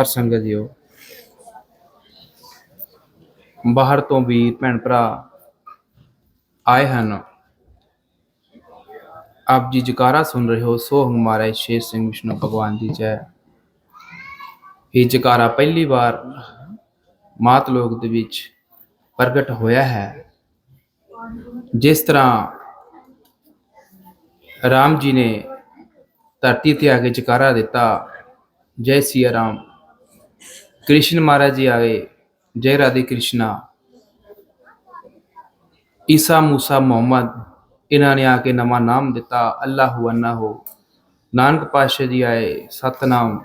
ਹਰ ਸੰਗਤ ਜੀਓ। ਬਾਹਰ ਤੋਂ ਵੀ ਭੈਣ ਭਰਾ ਆਏ ਹਨ। ਆਪ ਜੀ ਜਕਾਰਾ ਸੁਣ ਰਹੇ ਹੋ, ਸੋ ਹਮਾਰੇ ਸ਼ੇਰ ਸਿੰਘ ਵਿਸ਼ਨੂੰ ਭਗਵਾਨ ਦੀ ਜੈ। ਇਹ ਜਕਾਰਾ ਪਹਿਲੀ ਵਾਰ ਮਾਤ ਲੋਕ ਦੇ ਵਿੱਚ ਪ੍ਰਗਟ ਹੋਇਆ ਹੈ। ਜਿਸ ਤਰ੍ਹਾਂ ਰਾਮ ਜੀ ਨੇ ਧਰਤੀ ਤੇ ਆ ਕੇ ਜਕਾਰਾ ਦਿੱਤਾ, ਜੈ ਸਿया ਰਾਮ। ਕ੍ਰਿਸ਼ਨ ਮਹਾਰਾਜ ਜੀ ਆਏ, ਜੈ ਰਾਧੇ ਕ੍ਰਿਸ਼ਨਾ, ਈਸਾ ਮੂਸਾ ਮੁਹੰਮਦ, ਇਹਨਾਂ ਨੇ ਆ ਕੇ ਨਵਾਂ ਨਾਮ ਦਿੱਤਾ, ਅੱਲਾਹੁ ਅੰਨਾਹੁ ਨਾਨਕ ਪਾਤਸ਼ਾਹ ਜੀ ਆਏ, ਸਤਨਾਮ।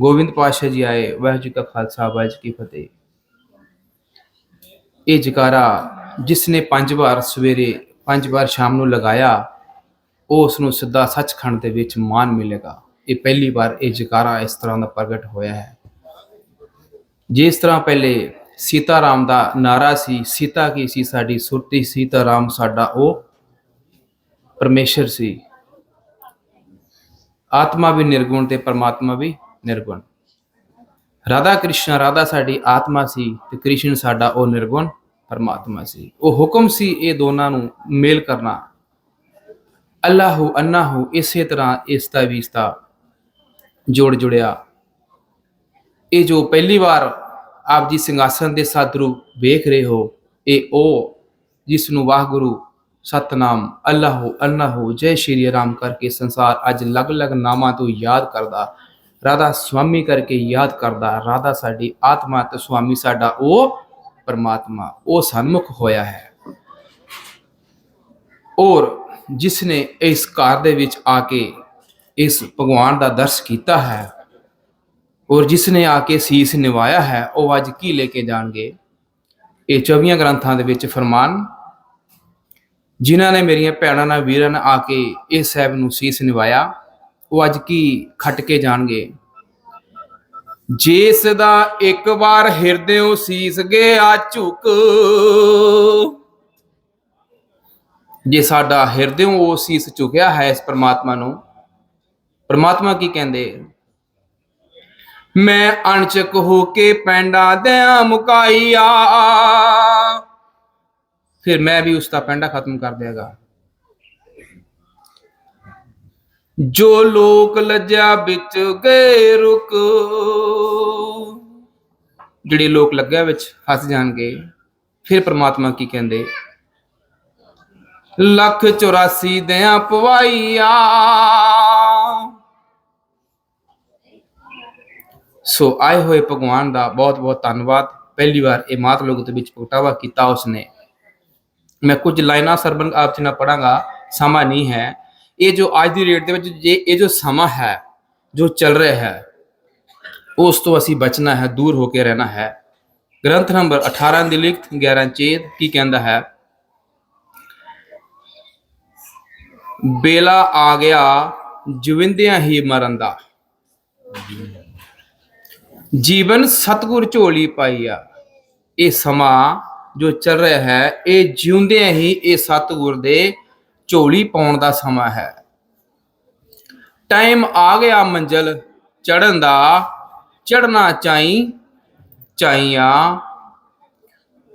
ਗੋਬਿੰਦ ਪਾਤਸ਼ਾਹ ਜੀ ਆਏ, ਵਾਹਿਗੁਰੂ ਜੀ ਕਾ ਖਾਲਸਾ, ਵਾਹਿਗੁਰੂ ਕੀ ਫਤਿਹ। ਇਹ ਜਕਾਰਾ ਜਿਸ ਨੇ ਪੰਜ ਵਾਰ ਸਵੇਰੇ, ਪੰਜ ਵਾਰ ਸ਼ਾਮ ਨੂੰ ਲਗਾਇਆ ਉਸ ਨੂੰ ਸਿੱਧਾ ਸੱਚਖੰਡ ਦੇ ਵਿੱਚ ਮਾਨ ਮਿਲੇਗਾ। ਇਹ ਪਹਿਲੀ ਵਾਰ ਇਹ ਜਕਾਰਾ ਇਸ ਤਰ੍ਹਾਂ ਦਾ ਪ੍ਰਗਟ ਹੋਇਆ ਹੈ। ਜਿਸ ਤਰ੍ਹਾਂ ਪਹਿਲੇ ਸੀਤਾਰਾਮ ਦਾ ਨਾਰਾ ਸੀ, ਸੀਤਾ ਕੀ ਸੀ ਸਾਡੀ ਸੁਰਤੀ, ਸੀਤਾਰਾਮ ਸਾਡਾ ਉਹ ਪਰਮੇਸ਼ਰ ਸੀ। ਆਤਮਾ ਵੀ ਨਿਰਗੁਣ ਤੇ ਪਰਮਾਤਮਾ ਵੀ ਨਿਰਗੁਣ। ਰਾਧਾ ਕ੍ਰਿਸ਼ਨ, ਰਾਧਾ ਸਾਡੀ ਆਤਮਾ ਸੀ ਤੇ ਕ੍ਰਿਸ਼ਨ ਸਾਡਾ ਉਹ ਨਿਰਗੁਣ ਪਰਮਾਤਮਾ ਸੀ। ਉਹ ਹੁਕਮ ਸੀ ਇਹ ਦੋਨਾਂ ਨੂੰ ਮੇਲ ਕਰਨਾ। ਅੱਲਾਹੁ, ਅੰਨਾਹੁ, ਇਸੇ ਤਰ੍ਹਾਂ ਇਸ ਦਾ ਵੀ ਇਸ ਦਾ ਜੋੜ ਜੁੜਿਆ। ਇਹ ਜੋ ਪਹਿਲੀ ਵਾਰ ਆਪ ਜੀ ਸਿੰਘਾਸਨ ਦੇ ਸਾਧਰੂ ਵੇਖ ਰਹੇ ਹੋ, ਇਹ ਉਹ ਜਿਸ ਨੂੰ ਵਾਹਿਗੁਰੂ ਸਤਨਾਮ ਅੱਲਾਹੁ ਅੰਨਾਹੁ ਜੈ ਸ਼੍ਰੀ ਰਾਮ ਕਰਕੇ ਸੰਸਾਰ ਅੱਜ ਅਲੱਗ-ਅਲੱਗ ਨਾਮਾਂ ਤੋਂ ਯਾਦ ਕਰਦਾ, ਰਾਧਾ ਸੁਆਮੀ ਕਰਕੇ ਯਾਦ ਕਰਦਾ, ਰਾਧਾ ਸਾਡੀ ਆਤਮਾ ਤੇ ਸੁਆਮੀ ਸਾਡਾ ਉਹ ਪਰਮਾਤਮਾ, ਉਹ ਸਨਮੁਖ ਹੋਇਆ ਹੈ। ਔਰ ਜਿਸ ਨੇ ਇਸ ਘਰ ਦੇ ਵਿੱਚ ਆ ਕੇ ਇਸ ਭਗਵਾਨ ਦਾ ਦਰਸ ਕੀਤਾ ਹੈ ਔਰ ਜਿਸ ਨੇ ਆ ਕੇ ਸੀਸ ਨਿਵਾਇਆ ਹੈ, ਉਹ ਅੱਜ ਕੀ ਲੈ ਕੇ ਜਾਣਗੇ? ਇਹ 24 ਗ੍ਰੰਥਾਂ ਦੇ ਵਿੱਚ ਫਰਮਾਨ, ਜਿਨ੍ਹਾਂ ਨੇ ਮੇਰੀਆਂ ਭੈਣਾਂ ਨਾਲ ਵੀਰਾਂ ਨਾਲ ਆ ਕੇ ਇਸ ਸਾਹਿਬ ਨੂੰ ਸੀਸ ਨਿਵਾਇਆ, ਉਹ ਅੱਜ ਕੀ ਖੱਟ ਕੇ ਜਾਣਗੇ? ਜਿਸ ਦਾ ਇੱਕ ਵਾਰ ਹਿਰਦਿਓਂ ਸੀਸ ਗਿਆ ਝੁਕ, ਜੇ ਸਾਡਾ ਹਿਰਦਿਓਂ ਉਹ ਸੀਸ ਝੁਕਿਆ ਹੈ ਇਸ ਪ੍ਰਮਾਤਮਾ ਨੂੰ, ਪਰਮਾਤਮਾ ਕੀ ਕਹਿੰਦੇ? ਮੈਂ ਅਣਚਕ ਹੋ ਕੇ ਪੈਂਡਾ ਦਿਆਂ ਮੁਕਾਈਆ ਫਿਰ ਮੈਂ ਵੀ ਉਸ ਦਾ ਪੈਂਡਾ ਖਤਮ ਕਰ ਦਿਆਗਾ। ਜੋ ਲੋਕ ਲੱਜਾ ਵਿੱਚ ਗਏ ਰੁਕ, ਜਿਹੜੇ ਲੋਕ ਲੱਗਿਆ ਵਿੱਚ ਹੱਸ ਜਾਣਗੇ, ਫਿਰ ਪ੍ਰਮਾਤਮਾ ਕੀ ਕਹਿੰਦੇ? ਲੱਖ 84 ਦਿਆਂ ਪਵਾਈਆ ਸੋ ਆਏ ਹੋਏ ਭਗਵਾਨ ਦਾ ਬਹੁਤ ਬਹੁਤ ਧੰਨਵਾਦ। ਪਹਿਲੀ ਵਾਰ ਇਹ ਮਾਤ ਲੋਕ ਦੇ ਵਿੱਚ ਪ੍ਰਗਟਾਵਾ ਕੀਤਾ ਉਸਨੇ। ਮੈਂ ਕੁਝ ਲਾਈਨਾਂ ਸਰਬੰਗ ਆਪ ਜੀ ਨਾਲ ਪੜਾਂਗਾ ਸਮਾਂ ਨਹੀਂ ਹੈ। ਇਹ ਜੋ ਅੱਜ ਦੀ ਰੇਟ ਦੇ ਵਿੱਚ ਜੇ ਇਹ ਜੋ ਸਮਾਂ ਹੈ, ਜੋ ਚੱਲ ਰਿਹਾ ਹੈ, ਉਸ ਤੋਂ ਅਸੀਂ ਬਚਣਾ ਹੈ, ਦੂਰ ਹੋ ਕੇ ਰਹਿਣਾ ਹੈ। ਗ੍ਰੰਥ ਨੰਬਰ 18 ਦੀ ਲਿਖਤ 11 ਚੇਤ ਕੀ ਕਹਿੰਦਾ ਹੈ? ਬੇਲਾ ਆ ਗਿਆ ਜੁਵਿੰਦਿਆਂ ਹੀ ਮਰਨ ਦਾ। ਜੀਵਨ ਸਤਗੁਰ ਝੋਲੀ ਪਾਈਆ ਇਹ ਸਮਾਂ ਜੋ ਚੱਲ ਰਿਹਾ ਹੈ, ਇਹ ਜਿਉਂਦਿਆਂ ਹੀ ਇਹ ਸਤਗੁਰ ਦੇ ਝੋਲੀ ਪਾਉਣ ਦਾ ਸਮਾਂ ਹੈ। ਟਾਈਮ ਆ ਗਿਆ ਮੰਜ਼ਲ ਚੜਨ ਦਾ ਚੜਨਾ ਚਾਈ, ਚਾਈਆ।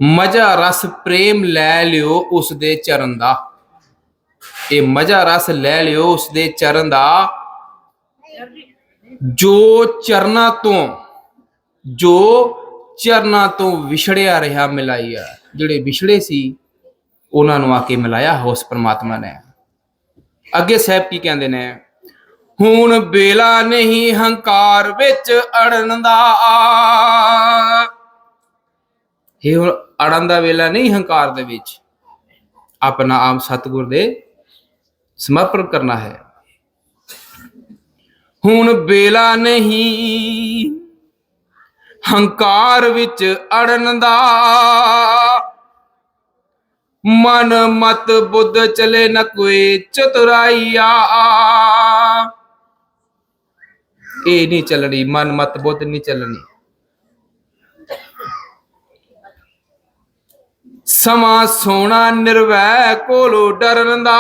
ਮਜ਼ਾ ਰਸ ਪ੍ਰੇਮ ਲੈ ਲਿਓ ਉਸ ਦੇ ਚਰਨ ਦਾ। ਇਹ ਮਜ਼ਾ ਰਸ ਲੈ ਲਿਓ ਉਸ ਦੇ ਚਰਨ ਦਾ। ਜੋ ਚਰਨਾਂ ਤੋਂ ਜੋ ਚਰਨਾਂ ਤੋਂ ਵਿਛੜਿਆ ਰਿਹਾ ਮਿਲਾਈਆ ਜਿਹੜੇ ਵਿਛੜੇ ਸੀ, ਉਹਨਾਂ ਨੂੰ ਆ ਕੇ ਮਿਲਾਇਆ ਉਸ ਪ੍ਰਮਾਤਮਾ ਨੇ। ਅੱਗੇ ਸਾਹਿਬ ਕੀ ਕਹਿੰਦੇ ਨੇ? ਹੁਣ ਬੇਲਾ ਨਹੀਂ ਹੰਕਾਰ ਵਿੱਚ ਅੜਨ ਦਾ। ਇਹ ਹੁਣ ਅੜਨ ਦਾ ਵੇਲਾ ਨਹੀਂ ਹੰਕਾਰ ਦੇ ਵਿੱਚ। ਆਪਣਾ ਆਪ ਸਤਿਗੁਰ ਦੇ ਸਮਰਪਣ ਕਰਨਾ ਹੈ। ਹੁਣ ਬੇਲਾ ਨਹੀਂ ਹੰਕਾਰ ਵਿੱਚ ਅੜਨ ਦਾ ਮਨ ਮਤ ਬੁੱਧ ਚਲੇ ਨ ਕੋਈ ਚਤੁਰਾਈਆ। ਇਹ ਨਹੀਂ ਚੱਲਣੀ, ਮਨ ਮਤ ਬੁੱਧ ਨਹੀਂ ਚੱਲਣੀ। ਸਮਾਂ ਸੋਣਾ ਨਿਰਵੈ ਕੋਲੋਂ ਡਰਨ ਦਾ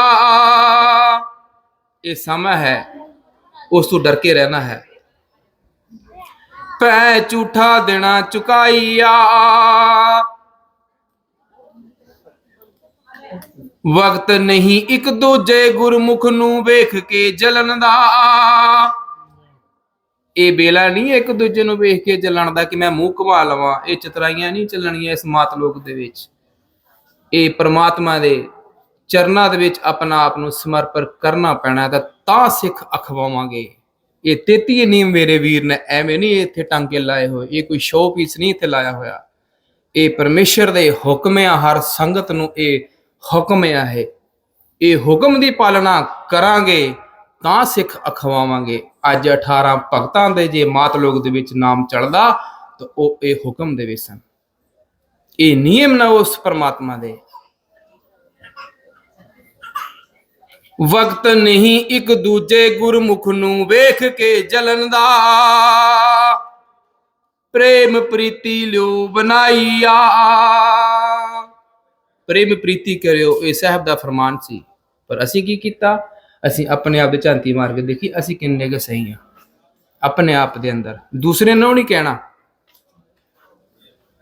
ਇਹ ਸਮਾਂ ਹੈ, ਉਸ ਤੋਂ ਡਰ ਕੇ ਰਹਿਣਾ ਹੈ। ਪੈ ਝੂਠਾ ਦੇਣਾ ਚੁਕਾਈਆ। ਵਕਤ ਨਹੀਂ ਇੱਕ ਦੂਜੇ ਗੁਰਮੁਖ ਨੂੰ ਵੇਖ ਕੇ ਜਲਨ ਦਾ ਇਹ ਬੇਲਾ ਨਹੀਂ ਇੱਕ ਦੂਜੇ ਨੂੰ ਵੇਖ ਕੇ ਜਲਣ ਦਾ ਕਿ ਮੈਂ ਮੂੰਹ ਘੁਮਾ ਲਵਾਂ। ਇਹ ਚਤਰਾਈਆਂ ਨਹੀਂ ਚੱਲਣੀਆਂ ਇਸ ਮਾਤ ਲੋਕ ਦੇ ਵਿੱਚ। ਇਹ ਪ੍ਰਮਾਤਮਾ ਦੇ ਚਰਨਾਂ ਦੇ ਵਿੱਚ ਆਪਣਾ ਆਪ ਨੂੰ ਸਮਰਪਣ ਕਰਨਾ ਪੈਣਾ ਤਾਂ ਤਾਂ ਸਿੱਖ ਅਖਵਾਵਾਂਗੇ। ਇਹ 33 ਨਿਯਮ ਮੇਰੇ ਵੀਰ ਨੇ ਐਵੇਂ ਨਹੀਂ ਇੱਥੇ ਟਾਂਕੇ ਲਾਏ ਹੋਏ, ਇਹ ਕੋਈ ਸ਼ੋਅ ਪੀਸ ਨਹੀਂ ਇੱਥੇ ਲਾਇਆ ਹੋਇਆ। ਇਹ ਪਰਮੇਸ਼ਰ ਦੇ ਹੁਕਮ ਆ, ਹਰ ਸੰਗਤ ਨੂੰ ਇਹ ਹੁਕਮ ਆ ਹੈ ਇਹ ਹੁਕਮ ਦੀ ਪਾਲਣਾ ਕਰਾਂਗੇ, ਤਾਂ ਸਿੱਖ ਅਖਵਾਵਾਂਗੇ। ਅੱਜ 18 ਭਗਤਾਂ ਦੇ ਜੇ ਮਾਤ ਲੋਕ ਦੇ ਵਿੱਚ ਨਾਮ ਚੜਦਾ, ਤਾਂ ਉਹ ਇਹ ਹੁਕਮ ਦੇ ਵਿੱਚ ਸਨ। ਇਹ ਨਿਯਮ ਨਾ ਉਸ ਪਰਮਾਤਮਾ ਦੇ। ਵਕਤ ਨਹੀਂ ਇੱਕ ਦੂਜੇ ਗੁਰਮੁਖ ਨੂੰ ਵੇਖ ਕੇ ਜਲਨ ਦਾ ਪ੍ਰੇਮ ਪ੍ਰੀਤੀ ਲਿਓ ਬਣਾਈਆ। ਪ੍ਰੇਮ ਪ੍ਰੀਤੀ ਕਰਿਓ, ਇਹ ਸਾਹਿਬ ਦਾ ਫਰਮਾਨ ਸੀ। ਪਰ ਅਸੀਂ ਕੀ ਕੀਤਾ? ਅਸੀਂ ਆਪਣੇ ਆਪ ਦੇ ਝਾਂਤੀ ਮਾਰ ਕੇ ਦੇਖੀ, ਅਸੀਂ ਕਿੰਨੇ ਕੁ ਸਹੀ ਆ ਆਪਣੇ ਆਪ ਦੇ ਅੰਦਰ। ਦੂਸਰੇ ਨੂੰ ਨਹੀਂ ਕਹਿਣਾ।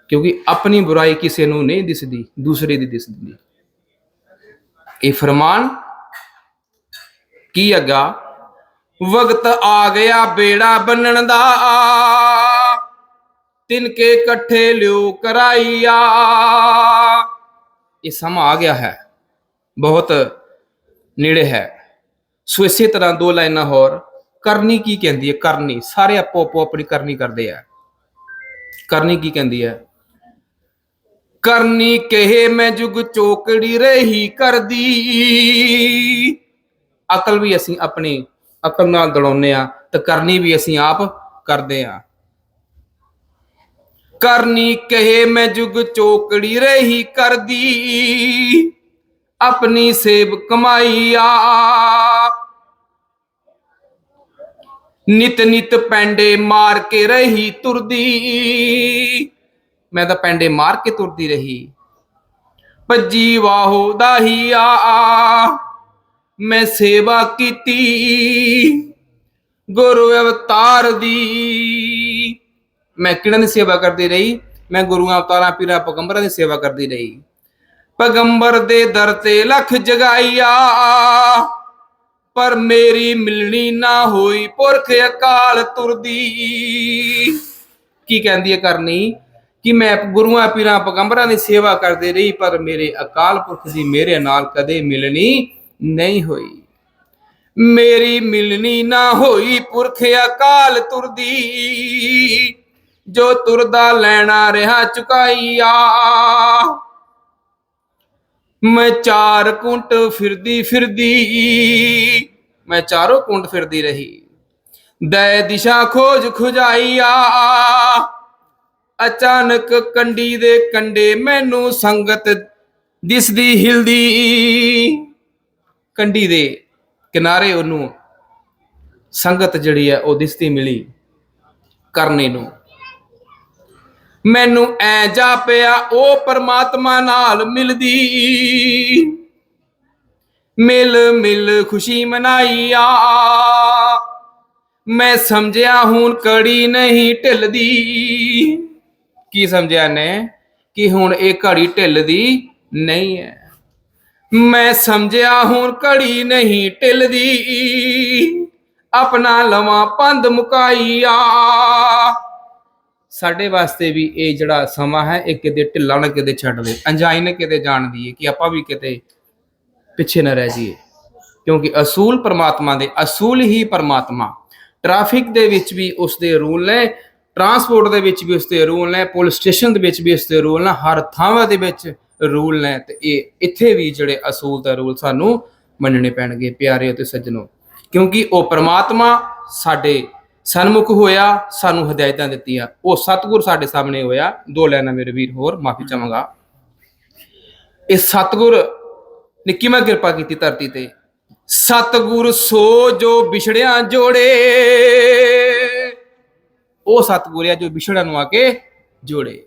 ਕਿਉਂਕਿ ਆਪਣੀ ਬੁਰਾਈ ਕਿਸੇ ਨੂੰ ਨਹੀਂ ਦਿਸਦੀ, ਦੂਸਰੇ ਦੀ ਦਿਸਦੀ। ਇਹ ਫਰਮਾਨ ਕੀ ਅੱਗਾ? ਵਕਤ ਆ ਗਿਆ ਬੇੜਾ ਬੰਨਣ ਦਾ। ਤਿਨਕੇ ਇਕੱਠੇ ਲਿਓ ਕਰਾਈਆ। ਇਹ ਸਮਾਂ ਆ ਗਿਆ ਹੈ। ਬਹੁਤ ਨੇੜੇ ਹੈ। ਸੋ ਇਸੇ ਤਰ੍ਹਾਂ ਦੋ ਲਾਈਨਾਂ ਹੋਰ। ਕਰਨੀ ਕੀ ਕਹਿੰਦੀ ਹੈ? ਕਰਨੀ। ਸਾਰੇ ਆਪੋ ਆਪੋ ਆਪਣੀ ਕਰਨੀ ਕਰਦੇ ਆ। ਕਰਨੀ ਕੀ ਕਹਿੰਦੀ ਹੈ? ਕਰਨੀ ਕਹੇ ਮੈਂ ਜੁਗ ਚੋਕੜੀ ਰਹੀ ਕਰਦੀ। ਅਕਲ ਵੀ ਅਸੀਂ ਆਪਣੀ ਅਕਲ ਨਾਲ ਦੜਾਉਂਦੇ ਆ ਤੇ ਕਰਨੀ ਵੀ ਅਸੀਂ ਆਪ ਕਰਦੇ ਆ। ਕਰਨੀ ਕਹੇ ਮੈਂ ਜੁਗ ਚੋਕੜੀ ਰਹੀ ਕਰਦੀ, ਆਪਣੀ ਸੇਬ ਕਮਾਈਆ ਨਿਤ ਨਿਤ ਪੈਂਡੇ ਮਾਰ ਕੇ ਰਹੀ ਤੁਰਦੀ, ਮੈਂ ਤਾਂ ਪੈਂਡੇ ਮਾਰ ਕੇ ਤੁਰਦੀ ਰਹੀ। ਭੱਜੀ ਵਾਹੋ ਦਾਹੀਆ ਮੈਂ ਸੇਵਾ ਕੀਤੀ, ਗੁਰੂ ਅਵਤਾਰ ਦੀ। ਮੈਂ ਕਿਹਨਾਂ ਦੀ ਸੇਵਾ ਕਰਦੀ ਰਹੀ? ਮੈਂ ਗੁਰੂਆਂ ਅਵਤਾਰਾਂ, ਪੀਰਾਂ, ਪਗੰਬਰਾਂ ਦੀ ਸੇਵਾ ਕਰਦੀ ਰਹੀ। ਪਗੰਬਰ ਦੇ ਦਰ ਤੇ ਲੱਖ ਜਗਾਈਆ, ਪਰ ਮੇਰੀ ਮਿਲਣੀ ਨਾ ਹੋਈ, ਪੁਰਖ ਅਕਾਲ ਤੁਰਦੀ। ਕੀ ਕਹਿੰਦੀ ਹੈ ਕਰਨੀ? ਕਿ ਮੈਂ ਗੁਰੂਆਂ, ਪੀਰਾਂ, ਪਗੰਬਰਾਂ ਦੀ ਸੇਵਾ ਕਰਦੀ ਰਹੀ, ਪਰ ਮੇਰੇ ਅਕਾਲ ਪੁਰਖ ਦੀ ਮੇਰੇ ਨਾਲ ਕਦੇ ਮਿਲਣੀ ਨਹੀਂ ਹੋਈ। ਮੇਰੀ ਮਿਲਣੀ ਨਾ ਹੋਈ ਪੁਰਖ ਅਕਾਲ ਤੁਰਦੀ ਜੋ ਤੁਰਦਾ ਲੈਣਾ ਰਿਹਾ ਚੁਕਾਈਆ। ਮੈਂ ਚਾਰ ਕੁੰਟ ਫਿਰਦੀ ਫਿਰਦੀ, ਮੈਂ ਚਾਰੋਂ ਕੁੰਟ ਫਿਰਦੀ ਰਹੀ। ਦੈ ਦਿਸ਼ਾ ਖੋਜ ਖੁਜਾਈਆ। ਅਚਾਨਕ ਕੰਡੀ ਦੇ ਕੰਡੇ ਮੈਨੂੰ ਸੰਗਤ ਦਿਸਦੀ ਹਿਲਦੀ। ਕੰਡੀ ਦੇ ਕਿਨਾਰੇ ਉਹਨੂੰ ਸੰਗਤ ਜਿਹੜੀ ਹੈ ਉਹ ਦਿਸਦੀ ਮਿਲੀ ਕਰਨੇ ਨੂੰ। ਮੈਨੂੰ ਐ ਜਾ ਪਿਆ ਉਹ ਪਰਮਾਤਮਾ ਨਾਲ ਮਿਲਦੀ। ਮਿਲ ਮਿਲ ਖੁਸ਼ੀ ਮਨਾਈ ਆ ਮੈਂ ਸਮਝਿਆ ਹੁਣ ਕੜੀ ਨਹੀਂ ਢਿੱਲਦੀ। ਕੀ ਸਮਝਿਆ ਨੇ ਕਿ ਹੁਣ ਇਹ ਘੜੀ ਢਿੱਲਦੀ ਨਹੀਂ ਹੈ। ਮੈਂ ਸਮਝਿਆ ਹੁਣ ਘੜੀ ਨਹੀਂ ਢਿੱਲਦੀ ਆਪਣਾ ਲਵਾਂ ਪੰਧ ਮੁਕਾਈਆ। ਸਾਡੇ ਵਾਸਤੇ ਵੀ ਇਹ ਜਿਹੜਾ ਸਮਾਂ ਹੈ, ਇਹ ਕਿਤੇ ਢਿੱਲਾ ਨਾ ਕਿਤੇ ਛੱਡ ਦੇ ਅੰਜਾਈ ਨਾ ਕਿਤੇ ਜਾਣ ਦੀਏ ਕਿ ਆਪਾਂ ਵੀ ਕਿਤੇ ਪਿੱਛੇ ਨਾ ਰਹਿ ਜਾਈਏ। ਕਿਉਂਕਿ ਅਸੂਲ ਪਰਮਾਤਮਾ ਦੇ, ਅਸੂਲ ਹੀ ਪਰਮਾਤਮਾ। ਟ੍ਰੈਫਿਕ ਦੇ ਵਿੱਚ ਵੀ ਉਸ ਦੇ ਰੂਲ ਨੇ, ਟਰਾਂਸਪੋਰਟ ਦੇ ਵਿੱਚ ਵੀ ਉਸ ਦੇ ਰੂਲ ਨੇ, ਪੁਲਿਸ ਸਟੇਸ਼ਨ ਦੇ ਵਿੱਚ ਵੀ ਉਸ ਦੇ ਰੂਲ ਨੇ, ਹਰ ਥਾਵਾਂ ਦੇ ਵਿੱਚ ਰੂਲ ਨੇ ਤੇ ਇਹ ਇੱਥੇ ਵੀ ਜਿਹੜੇ ਅਸੂਲ ਦਾ ਰੂਲ ਸਾਨੂੰ ਮੰਨਣੇ ਪੈਣਗੇ ਪਿਆਰੇ ਅਤੇ ਸੱਜਣੋ, ਕਿਉਂਕਿ ਉਹ ਪ੍ਰਮਾਤਮਾ ਸਾਡੇ ਸਨਮੁਖ ਹੋਇਆ, ਸਾਨੂੰ ਹਦਾਇਤਾਂ ਦਿੱਤੀਆਂ। ਉਹ ਸਤਿਗੁਰ ਸਾਡੇ ਸਾਹਮਣੇ ਹੋਇਆ। ਦੋ ਲੈਣਾ ਮੇਰੇ ਵੀਰ ਹੋਰ, ਮਾਫੀ ਚਾਹਾਂਗਾ। ਇਹ ਸਤਿਗੁਰ ਨੇ ਕਿਵੇਂ ਕਿਰਪਾ ਕੀਤੀ ਧਰਤੀ ਤੇ? ਸਤਿਗੁਰ ਸੋ ਜੋ ਵਿਛੜਿਆ ਜੋੜੇ। ਉਹ ਸਤਿਗੁਰ ਆ ਜੋ ਵਿਛੜਿਆਂ ਨੂੰ ਆ ਕੇ ਜੋੜੇ।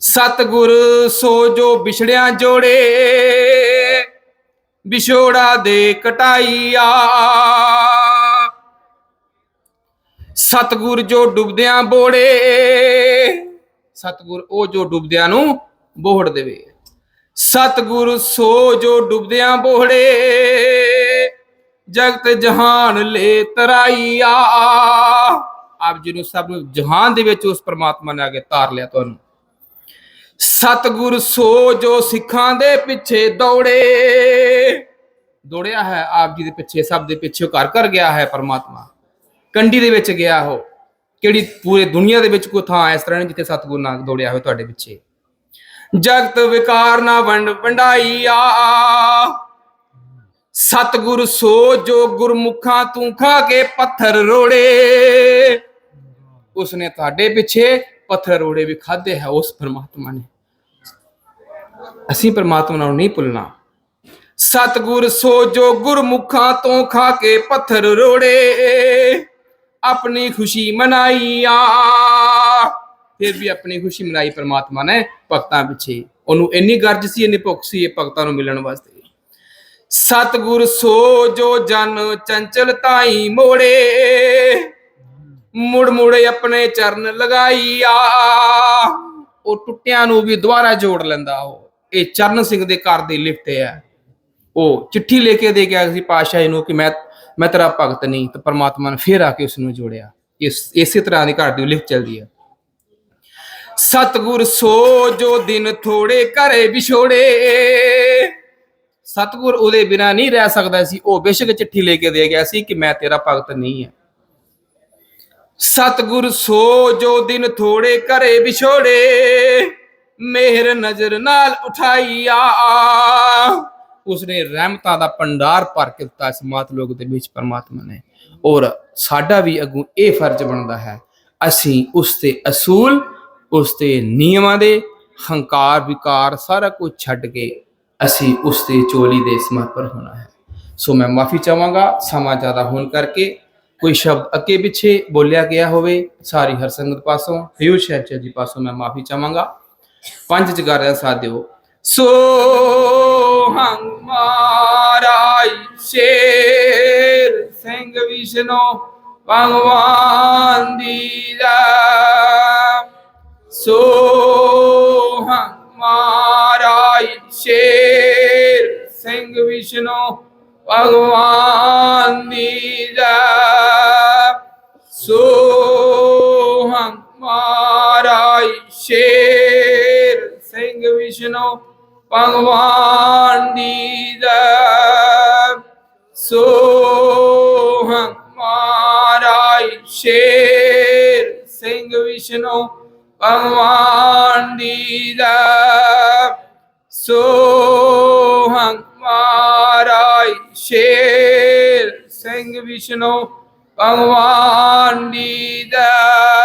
ਸਤਿਗੁਰ ਸੋ ਜੋ ਵਿਛੜਿਆ ਜੋੜੇ, ਵਿਛੋੜਾ ਦੇ ਕਟਾਈਆ। ਸਤਗੁਰ ਜੋ ਡੁੱਬਦਿਆਂ ਬੋੜੇ, ਸਤਗੁਰ ਉਹ ਜੋ ਡੁੱਬਦਿਆਂ ਨੂੰ ਬੋਹੜ ਦੇਵੇ। ਸਤਗੁਰ ਸੋ ਜੋ ਡੁੱਬਦਿਆਂ ਬੋਹੜੇ ਜਗਤ ਜਹਾਨ ਲੈ ਤਰਾਈਆ। ਆਪ ਜੀ ਨੂੰ ਸਭ ਨੂੰ ਜਹਾਨ ਦੇ ਵਿੱਚ ਉਸ ਪ੍ਰਮਾਤਮਾ ਨੇ ਆ ਕੇ ਤਾਰ ਲਿਆ ਤੁਹਾਨੂੰ। ਸਤਗੁਰ ਸੋ ਜੋ ਸਿੱਖਾਂ ਦੇ ਪਿੱਛੇ ਦੌੜੇ। ਦੌੜਿਆ ਹੈ ਆਪ ਜੀ ਦੇ ਪਿੱਛੇ, ਸਭ ਦੇ ਪਿੱਛੇ ਘਰ ਕਰ ਗਿਆ ਹੈ ਪਰਮਾਤਮਾ। ਕੰਡੀ ਦੇ ਵਿੱਚ ਗਿਆ ਹੋ ਕਿਹੜੀ ਪੂਰੇ ਦੁਨੀਆ ਦੇ ਵਿੱਚ ਕੋਈ ਥਾਂ ਇਸ ਤਰ੍ਹਾਂ ਨਹੀਂ ਜਿੱਥੇ ਸਤਗੁਰ ਨਾ ਦੌੜਿਆ ਹੋਵੇ ਤੁਹਾਡੇ ਪਿੱਛੇ। ਜਗਤ ਵਿਕਾਰ ਨਾ ਵੰਡ ਵੰਡਾਈਆ ਸਤਗੁਰ ਸੋ ਜੋ ਗੁਰਮੁਖਾਂ ਤੂੰ ਖਾ ਕੇ ਪੱਥਰ ਰੋੜੇ। ਉਸਨੇ ਤੁਹਾਡੇ ਪਿੱਛੇ ਪੱਥਰ ਰੋੜੇ ਵੀ ਖਾਦੇ ਹੈ ਉਸ ਪਰਮਾਤਮਾ ਨੇ ਅਸੀਂ ਪਰਮਾਤਮਾ ਨੂੰ ਨਹੀਂ ਭੁੱਲਣਾ ਸਤਗੁਰ ਸੋ ਜੋ ਗੁਰਮੁਖਾਂ ਤੋਂ ਖਾ ਕੇ ਪੱਥਰ ਰੋੜੇ ਆਪਣੀ ਖੁਸ਼ੀ ਮਨਾਈ ਆ ਫਿਰ ਵੀ ਆਪਣੀ ਖੁਸ਼ੀ ਮਨਾਈ ਪਰਮਾਤਮਾ ਨੇ ਭਗਤਾਂ ਪਿੱਛੇ ਉਹਨੂੰ ਇੰਨੀ ਗਰਜ ਸੀ ਇੰਨੀ ਭੁੱਖ ਸੀ ਇਹ ਭਗਤਾਂ ਨੂੰ ਮਿਲਣ ਵਾਸਤੇ ਸਤਗੁਰ ਸੋ ਜੋ ਜਨ ਚੰਚਲ ਤਾਈ ਮੋੜੇ ਮੁੜ ਮੁੜ ਆਪਣੇ ਚਰਨ ਲਗਾਈਆ। ਉਹ ਟੁੱਟਿਆਂ ਨੂੰ ਵੀ ਦੁਬਾਰਾ ਜੋੜ ਲੈਂਦਾ ਉਹ। ਇਹ ਚਰਨ ਸਿੰਘ ਦੇ ਘਰ ਦੀ ਲਿਫਟ ਹੈ। ਉਹ ਚਿੱਠੀ ਲੈ ਕੇ ਦੇ ਗਿਆ ਸੀ ਪਾਤਸ਼ਾਹ ਜੀ ਨੂੰ ਕਿ ਮੈਂ ਮੈਂ ਤੇਰਾ ਭਗਤ ਨਹੀਂ, ਤੇ ਪਰਮਾਤਮਾ ਨੇ ਫੇਰ ਆ ਕੇ ਉਸ ਨੂੰ ਜੋੜਿਆ। ਇਸ, ਇਸੇ ਤਰ੍ਹਾਂ ਦੀ ਘਰ ਦੀ ਲਿਖਤ ਚੱਲਦੀ ਹੈ। ਸਤਗੁਰ ਸੋ ਜੋ ਦਿਨ ਥੋੜੇ ਘਰੇ ਵਿਛੋੜੇ। ਸਤਗੁਰ ਉਹਦੇ ਬਿਨਾ ਨਹੀਂ ਰਹਿ ਸਕਦਾ ਸੀ। ਉਹ ਬੇਸ਼ੱਕ ਚਿੱਠੀ ਲੈ ਕੇ ਦੇ ਗਿਆ ਸੀ ਕਿ ਮੈਂ ਤੇਰਾ ਭਗਤ ਨਹੀਂ ਹਾਂ। ਸਤਗੁਰ ਸੋ ਜੋ ਦਿਨ ਥੋੜੇ ਘਰੇ ਵਿਛੋੜੇ, ਮਿਹਰ ਨਜ਼ਰ ਨਾਲ ਉਠਾਈਆ। ਉਸਨੇ ਰਹਿਮਤਾਂ ਦਾ ਪੰਡਾਰ ਭਰ ਕੇ ਦਿੱਤਾ ਇਸ ਮਾਤ ਲੋਕ ਦੇ ਵਿੱਚ ਪਰਮਾਤਮਾ ਨੇ। ਔਰ ਸਾਡਾ ਵੀ ਅਗੂ ਇਹ ਫਰਜ਼ ਬਣਦਾ ਹੈ, ਅਸੀਂ ਉਸ ਤੇ ਅਸੂਲ, ਉਸ ਤੇ ਨਿਯਮਾਂ ਦੇ ਹੰਕਾਰ, ਵਿਕਾਰ ਸਾਰਾ ਕੁਝ ਛੱਡ ਕੇ ਅਸੀਂ ਉਸ ਤੇ ਚੋਲੀ ਦੇ ਸਮਰਪਣ ਹੋਣਾ ਹੈ। ਸੋ ਮੈਂ ਮਾਫੀ ਚਾਹਾਂਗਾ, ਸਮਾਂ ਜ਼ਿਆਦਾ ਹੋਣ ਕਰਕੇ ਕੋਈ ਸ਼ਬਦ ਅੱਗੇ ਪਿੱਛੇ ਬੋਲਿਆ ਗਿਆ ਹੋਵੇ, ਸਾਰੀ ਹਰ ਸੰਗਤ ਪਾਸੋਂ ਹਿਊ ਸ਼ਹਿਰ ਜੀ ਪਾਸੋਂ ਮੈਂ ਮਾਫੀ ਚਾਹਾਂਗਾ। ਪੰਜ ਜਗਾਰਿਆ ਦਾ ਸਾਥ ਦਿਓ। ਸੋ ਹੰਗ ਮਾਰਾਈ ਸ਼ੇਰ ਸਿੰਘ ਵਿਸ਼ਨੋ ਭਗਵਾਨ ਦੀ ਦਾ ਸੋ ਹੰਗ ਮਾਰਾਈ ਸ਼ੇਰ ਸਿੰਘ ਵਿਸ਼ਨੋ ਭਗਵਾਨ ਦੀ ਦਾ ਵਿਸ਼ਨੋ ਭਗਵਾਨ ਦੀ ਦਾ ਸੋ ਮਾਰਾਈ ਸ਼ੇਰ ਸਿੰਘ ਵਿਸ਼ਨੋ ਭਗਵਾਨ ਦੀ ਦਾ ਸੋ ਹੰਗ ਮਾਰਾਈ ਸ਼ੇਰ ਸਿੰਘ ਵਿਸ਼ਨੋ ਭਗਵਾਨ ਦੀ ਦਾ